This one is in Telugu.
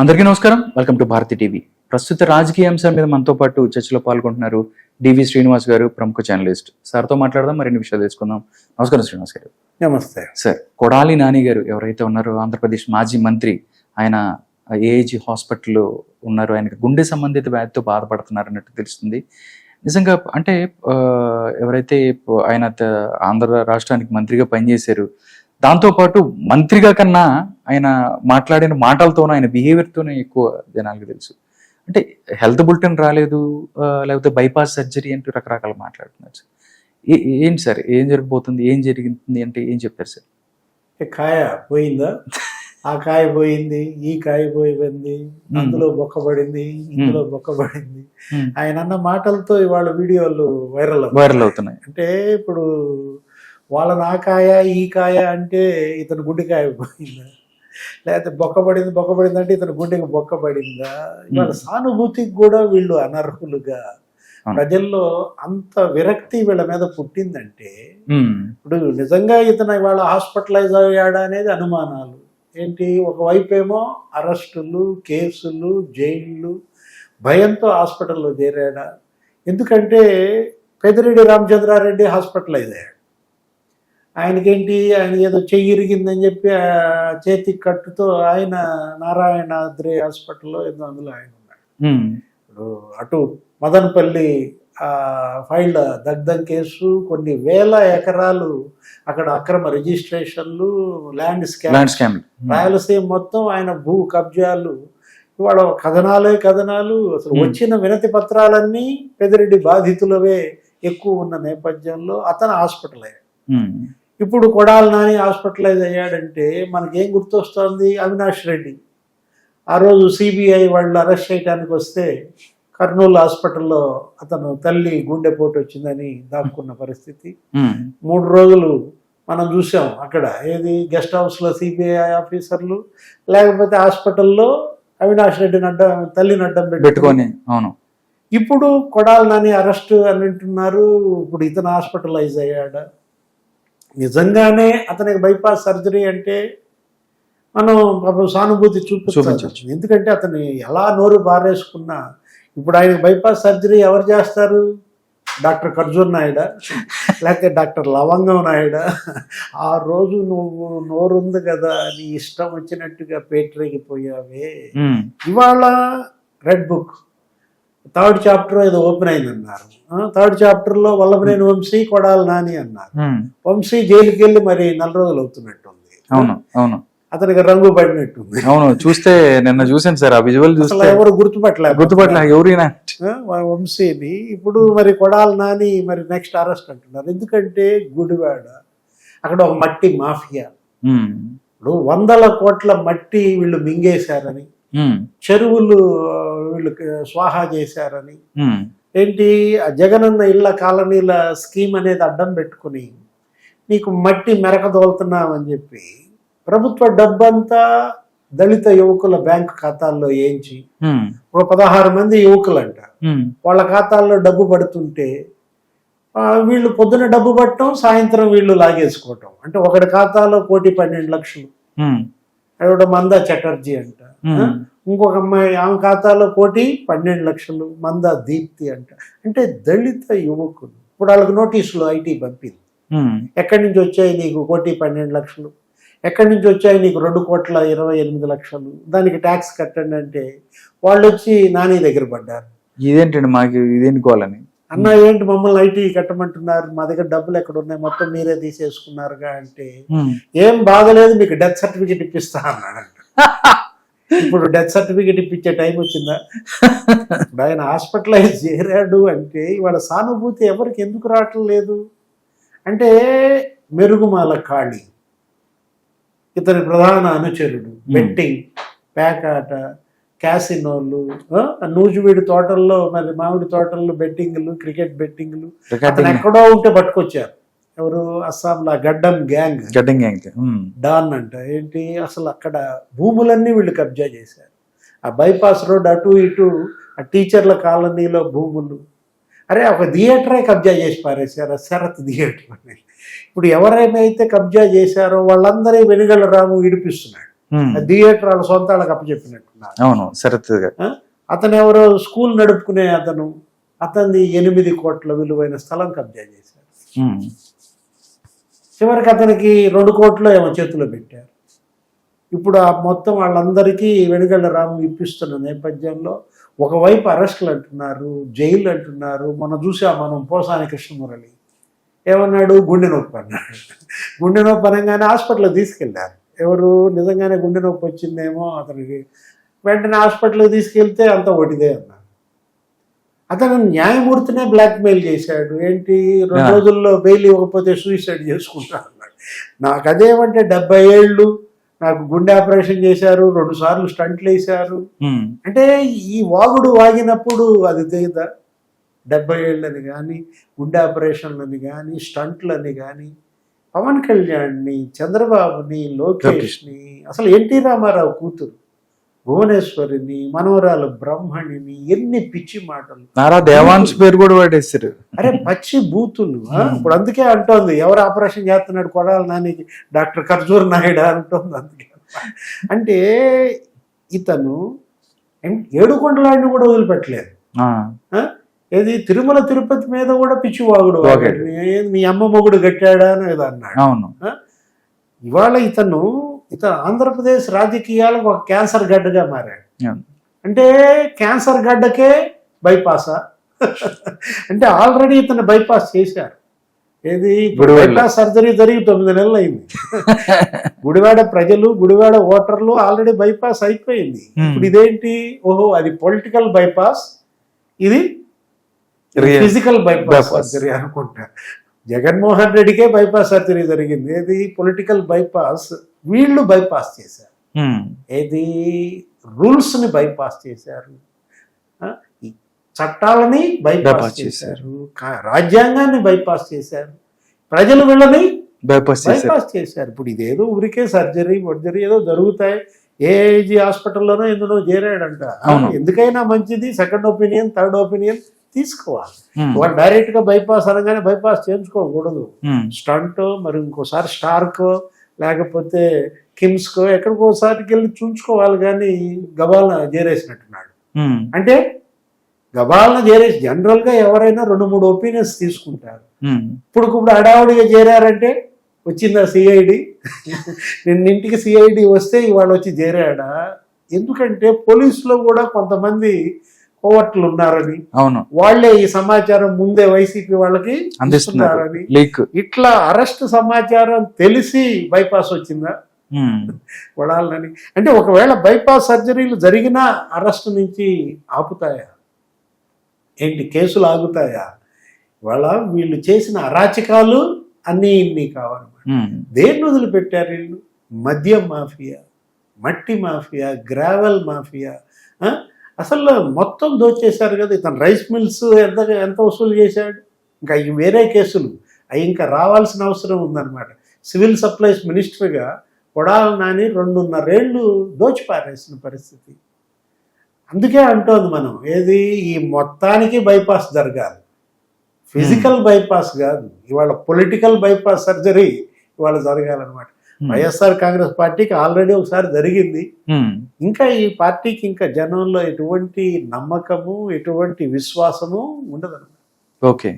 అందరికీ నమస్కారం. వెల్కమ్ టు భారతి టీవీ ప్రస్తుత రాజకీయ అంశాల మీద మనతో పాటు చర్చలో పాల్గొంటున్నారు డివి శ్రీనివాస్ గారు ప్రముఖ జర్నలిస్ట్. సార్తో మాట్లాడదాం మరిన్ని విషయాలు తెలుసుకుందాం. నమస్కారం శ్రీనివాస్ గారు. నమస్తే. సార్ కొడాలి నాని గారు ఎవరైతే ఉన్నారో ఆంధ్రప్రదేశ్ మాజీ మంత్రి ఆయన ఏఏజీ హాస్పిటల్లో ఉన్నారు ఆయనకి గుండె సంబంధిత వ్యాధితో బాధపడుతున్నారు అన్నట్టు తెలుస్తుంది. నిజంగా అంటే ఎవరైతే ఆయన ఆంధ్ర రాష్ట్రానికి మంత్రిగా పనిచేశారు దాంతోపాటు మంత్రిగా కన్నా ఆయన మాట్లాడిన మాటలతోనూ ఆయన బిహేవియర్తోనే ఎక్కువ జనాలకు తెలుసు. అంటే హెల్త్ బులెటిన్ రాలేదు లేకపోతే బైపాస్ సర్జరీ అంటూ రకరకాల మాట్లాడుతున్నారు ఏంటి సార్ ఏం జరగబోతుంది ఏం జరిగింది అంటే ఏం చెప్తారు సార్? కాయ పోయిందా? ఆ కాయ పోయింది ఈ కాయ పోయింది అందులో బొక్కబడింది ఇందులో బొక్కబడింది ఆయన అన్న మాటలతో ఇవాళ వీడియోలు వైరల్. వైరల్ అవుతున్నాయి. అంటే ఇప్పుడు వాళ్ళని ఆ కాయ ఈ కాయ అంటే ఇతను గుండెకాయ పోయిందా? లేకపోతే బొక్కబడింది బొక్కబడింది అంటే ఇతను గుండెకి బొక్కబడిందా ఇవాళ Hmm. సానుభూతికి కూడా వీళ్ళు అనర్హులుగా. ప్రజల్లో అంత విరక్తి వీళ్ళ మీద పుట్టిందంటే ఇప్పుడు నిజంగా ఇతను ఇవాళ హాస్పిటలైజ్ అయ్యాడా అనేది అనుమానాలు. ఏంటి? ఒకవైపు ఏమో అరెస్టులు కేసులు జైళ్ళు భయంతో హాస్పిటల్లో చేరాడా? ఎందుకంటే పెదిరెడ్డి రామచంద్రారెడ్డి హాస్పిటలైజ్ అయ్యాడు. ఆయనకేంటి? ఆయన ఏదో చెయ్యి ఇరిగిందని చెప్పి ఆ చేతికి కట్టుతో ఆయన నారాయణాద్రి హాస్పిటల్లో ఏదో అందులో ఆయన ఉన్నాడు. ఇప్పుడు అటు మదనపల్లి ఆ, ఫైల్డ్ దగ్ధం కేసు కొన్ని వేల ఎకరాలు అక్కడ అక్రమ రిజిస్ట్రేషన్లు ల్యాండ్ స్కామ్. రాయలసీమ మొత్తం ఆయన భూ కబ్జాలు. ఇవాళ కథనాలే కథనాలు. అసలు. వచ్చిన వినతి పత్రాలన్నీ పెదిరెడ్డి బాధితులవే ఎక్కువ ఉన్న నేపథ్యంలో అతను హాస్పిటల్ అయ్యాడు. ఇప్పుడు కొడాలి నాని హాస్పిటలైజ్ అయ్యాడంటే మనకేం గుర్తొస్తోంది? అవినాష్ రెడ్డి. ఆ రోజు సిబిఐ వాళ్ళు అరెస్ట్ చేయడానికి వస్తే కర్నూలు హాస్పిటల్లో అతను తల్లి గుండెపోటు వచ్చిందని దాక్కున్న పరిస్థితి. ఉమ్, మూడు రోజులు మనం చూసాం అక్కడ. ఏది? గెస్ట్ హౌస్లో సిబిఐ ఆఫీసర్లు లేకపోతే హాస్పిటల్లో అవినాష్ రెడ్డిని అడ్డం తల్లిని అడ్డం పెట్టుకొని అవును. ఇప్పుడు కొడాలి నాని అరెస్ట్ అని అంటున్నారు. ఇప్పుడు ఇతను హాస్పిటలైజ్ అయ్యాడా? నిజంగానే అతనికి బైపాస్ సర్జరీ అంటే మనం పాపం సానుభూతి చూపించవచ్చు. ఎందుకంటే అతను ఎలా నోరు బారేసుకున్నా ఇప్పుడు ఆయన బైపాస్ సర్జరీ ఎవరు చేస్తారు? డాక్టర్ ఖర్జూర్ నాయుడా లేకపోతే డాక్టర్ లవంగం నాయుడా. ఆ రోజు నువ్వు నోరు ఉంది కదా నీ ఇష్టం వచ్చినట్టుగా పేటరేగిపోయావే ఉమ్, ఇవాళ రెడ్ బుక్. థర్డ్ చాప్టర్ ఏదో ఓపెన్ అయిందన్నారు. థర్డ్ చాప్టర్లో వల్లభనేని వంశీ కొడాలి నాని అన్నారు. వంశీ జైలుకి వెళ్ళి మరి నెల రోజులు అవుతున్నట్టుంది. అవును అవును. అతనికి రంగు పడినట్టుంది. అవును చూస్తే నిన్న చూసాను సార్ ఆ విజువల్ చూస్తే ఎవరు గుర్తుపట్టలేదు గుర్తుపట్ల ఎవరైనా వంశీని ఇప్పుడు మరి కొడాలి నాని మరి నెక్స్ట్ అరెస్ట్ అంటున్నారు. ఎందుకంటే గుడివాడ అక్కడ ఒక మట్టి మాఫియా. ఇప్పుడు వందల కోట్ల మట్టి వీళ్ళు మింగేశారని. చెరువులు ఆ, వీళ్ళు స్వాహా చేశారని. ఏంటి? జగనన్న ఇళ్ళ కాలనీల స్కీమ్ అనేది అడ్డం పెట్టుకుని నీకు మట్టి మెరక దోలుతున్నామని చెప్పి ప్రభుత్వ డబ్బంతా దళిత యువకుల బ్యాంకు ఖాతాల్లో ఉమ్, ఒక పదహారు మంది యువకులంట. వాళ్ళ ఖాతాల్లో డబ్బు పడుతుంటే వీళ్ళు పొద్దున డబ్బు పట్టడం సాయంత్రం వీళ్ళు లాగేసుకోవటం. అంటే ఒకటి ఖాతాలో కోటి పన్నెండు లక్షలు. ఆవిడ మందా చటర్జీ అంట. ఇంకొక అమ్మాయి ఆమె ఖాతాలో కోటి పన్నెండు లక్షలు మంద దీప్తి అంట. అంటే దళిత యువకులు. ఇప్పుడు వాళ్ళకి నోటీసులు ఐటీ పంపింది. ఎక్కడి నుంచి వచ్చాయి నీకు కోటి పన్నెండు లక్షలు? ఎక్కడి నుంచి వచ్చాయి నీకు రెండు కోట్ల ఇరవై ఎనిమిది లక్షలు? దానికి ట్యాక్స్ కట్టండి అంటే వాళ్ళు వచ్చి నాని దగ్గర పడ్డారు. ఇదేంటండి మాకు ఇదేనుకోవాలని అన్న ఏంటి మమ్మల్ని ఐటీ కట్టమంటున్నారు? మా దగ్గర డబ్బులు ఎక్కడ ఉన్నాయి మొత్తం మీరే తీసేసుకున్నారుగా అంటే ఏం బాధలేదు మీకు డెత్ సర్టిఫికేట్ ఇప్పిస్తా అన్నాడు ఇప్పుడు డెత్ సర్టిఫికేట్ ఇప్పించే టైం వచ్చిందా? ఇప్పుడు ఆయన హాస్పిటలైజ్ చేరాడు అంటే ఇవాళ సానుభూతి ఎవరికి ఎందుకు రావటం లేదు? అంటే మెరుగుమాల ఖాళీ. ఇతని ప్రధాన అనుచరుడు బెట్టింగ్ పేకాట క్యాసినోలు నూజివీడి తోటల్లో మరి మామిడి తోటల్లో బెట్టింగ్లు క్రికెట్ బెట్టింగ్లు. అతను ఎక్కడో ఉంటే పట్టుకొచ్చారు. ఎవరు? అస్సాంలో గడ్డం గ్యాంగ్. గడ్డింగ్ యాంగ్ ఉమ్, డాన్ అంట. ఏంటి? అసలు అక్కడ భూములన్నీ వీళ్ళు కబ్జా చేశారు. ఆ బైపాస్ రోడ్ అటు ఇటు ఆ టీచర్ల కాలనీలో భూములు. అరే ఒక థియేటరే కబ్జా చేసి పారేశారు శరత్ థియేటర్ అని ఇప్పుడు ఎవరైతే కబ్జా చేశారో వాళ్ళందరి వెనుగల రాము విడిపిస్తున్నాడు. థియేటర్ వాళ్ళ సొంత వాళ్ళకి అప్పచెప్పినట్టున్నారు. అవును శరత్? అతను ఎవరో స్కూల్ నడుపుకునే అతను అతన్ని ఎనిమిది కోట్ల విలువైన స్థలం కబ్జా చేశారు. చివరికి అతనికి రెండు కోట్లు ఏమో చేతిలో పెట్టారు. ఇప్పుడు ఆ మొత్తం వాళ్ళందరికీ వెనుగళ్ళ రాము ఇప్పిస్తున్న నేపథ్యంలో ఒకవైపు అరెస్టులు అంటున్నారు జైలు అంటున్నారు మనం చూసా మనం పోసాని కృష్ణమురళి. ఏమన్నాడు? గుండె నొప్పి అన్నాడు. గుండె నొప్పి అనగానే హాస్పిటల్కి తీసుకెళ్ళారు. ఎవరు నిజంగానే గుండె నొప్పి వచ్చిందేమో అతనికి వెంటనే హాస్పిటల్కి తీసుకెళ్తే అంత ఒకటిదే అన్నారు అతను న్యాయమూర్తినే బ్లాక్మెయిల్ చేశాడు. ఏంటి? రెండు. రోజుల్లో బెయిల్ ఇవ్వకపోతే సూసైడ్ చేసుకుంటా అన్నాడు. నాకు అదేమంటే డెబ్బై ఏళ్ళు నాకు గుండె ఆపరేషన్ చేశారు రెండు సార్లు స్టంట్లు వేశారు. అంటే ఈ వాగుడు వాగినప్పుడు అది తెగదా డెబ్బై ఏళ్ళని కానీ గుండె ఆపరేషన్లని కానీ స్టంట్లని కానీ పవన్ కళ్యాణ్ని చంద్రబాబుని లోకేష్ని అసలు ఎన్టీ రామారావు కూతురు భువనేశ్వరిని మనవరాలు బ్రహ్మణిని ఎన్ని పిచ్చి మాటలు. నారా దేవాంశ్ పేరు కూడా వాడేశారు. అరే పచ్చి బూతులు ఆ? ఇప్పుడు అందుకే అంటోంది ఎవరు ఆపరేషన్ చేస్తున్నాడు కొడాలి నానికి డాక్టర్ ఖర్జూర్ నాయుడు అంటోంది అందుకే. అంటే ఇతను ఏడుకొండలాడిని కూడా వదిలిపెట్టలేదు? ఏది? తిరుమల తిరుపతి మీద కూడా పిచ్చివాగుడు మీ అమ్మ మొగుడు కట్టాడా అని ఏదో అన్నాడు అవును ఇవాళ ఇతను ఇతను ఆంధ్రప్రదేశ్ రాజకీయాలకు ఒక క్యాన్సర్ గడ్డగా మారాడు. అంటే క్యాన్సర్ గడ్డకే బైపాసా. అంటే ఆల్రెడీ ఇతను బైపాస్ చేశారు ఏది? ఇప్పుడు. బైపాస్ సర్జరీ జరిగి తొమ్మిది నెలలు అయింది. గుడివాడ ప్రజలు గుడివాడ ఓటర్లు ఆల్రెడీ బైపాస్ అయిపోయింది. ఇప్పుడు ఇదేంటి? ఓహో అది పొలిటికల్ బైపాస్. ఇది. Physical bypass. సర్జరీ అనుకుంటా. జగన్మోహన్ రెడ్డికే బైపాస్ సర్జరీ జరిగింది. ఏది? పొలిటికల్ బైపాస్ వీళ్ళు బైపాస్ చేశారు. ఏది? రూల్స్ని బైపాస్ చేశారు. చట్టాలని బైపాస్ చేశారు. రాజ్యాంగాన్ని బైపాస్ చేశారు. ప్రజలు వీళ్ళని బైపాస్ చేశారు. బైపాస్ చేశారు. ఇప్పుడు ఇదేదో ఊరికే సర్జరీ వర్జరీ ఏదో జరుగుతాయి. ఏజీ హాస్పిటల్లోనో ఎందులో చేరాడంట. ఎందుకైనా మంచిది. సెకండ్ ఒపీనియన్ థర్డ్ ఒపీనియన్ తీసుకోవాలి. వాళ్ళు డైరెక్ట్గా బైపాస్ అనగానే బైపాస్ చేయించుకోకూడదు. స్టంట్ మరి ఇంకోసారి స్టార్కో లేకపోతే కిమ్స్కో ఎక్కడికో ఒకసారికి వెళ్ళి చూంచుకోవాలి కానీ గబాలన చేరేసినట్టున్నాడు. అంటే గబాలన చేరేసి జనరల్గా ఎవరైనా రెండు మూడు ఒపీనియన్స్ తీసుకుంటారు. ఇప్పుడు ఇప్పుడు హడావుడిగా చేరారంటే వచ్చిందా సిఐడి నిన్న ఇంటికి సిఐడి వస్తే ఇవాళ వచ్చి చేరాడా ఎందుకంటే పోలీసులో కూడా కొంతమంది కోవట్లు ఉన్నారని అవును. వాళ్ళే ఈ సమాచారం ముందే వైసీపీ వాళ్ళకి అందిస్తున్నారు. ఇస్తున్నారని లీక్. ఇట్లా అరెస్ట్ సమాచారం తెలిసి బైపాస్ వచ్చిందా. కొడాలని. అంటే ఒకవేళ బైపాస్ సర్జరీలు జరిగినా అరెస్ట్ నుంచి ఆపుతాయా? ఏంటి కేసులు ఆగుతాయా? వాళ్ళ వీళ్ళు చేసిన అరాచకాలు అన్నీ ఇన్ని కావాలన్నమాట. దేన్ని వదిలిపెట్టారు వీళ్ళు? మద్యం మాఫియా మట్టి మాఫియా గ్రావెల్ మాఫియా? అసలు మొత్తం దోచేశారు కదా ఇతను రైస్ మిల్స్ ఎంత ఎంత వసూలు చేశాడు? ఇంకా ఇవి వేరే కేసులు. అవి ఇంకా రావాల్సిన అవసరం ఉందన్నమాట. సివిల్ సప్లైస్ మినిస్టర్గా కొడాల నాని రెండున్నరేళ్ళు దోచిపారేసిన పరిస్థితి. అందుకే అంటోంది మనం ఏది? ఈ మొత్తానికి బైపాస్ జరగాలి. ఫిజికల్ బైపాస్ కాదు ఇవాళ పొలిటికల్ బైపాస్ సర్జరీ ఇవాళ జరగాలన్నమాట. వైఎస్ఆర్ కాంగ్రెస్ పార్టీకి ఆల్రెడీ ఒకసారి జరిగింది. ఉమ్. ఇంకా ఈ పార్టీకి ఇంకా జనంలో ఎటువంటి నమ్మకము ఎటువంటి విశ్వాసము ఉండదు ఓకే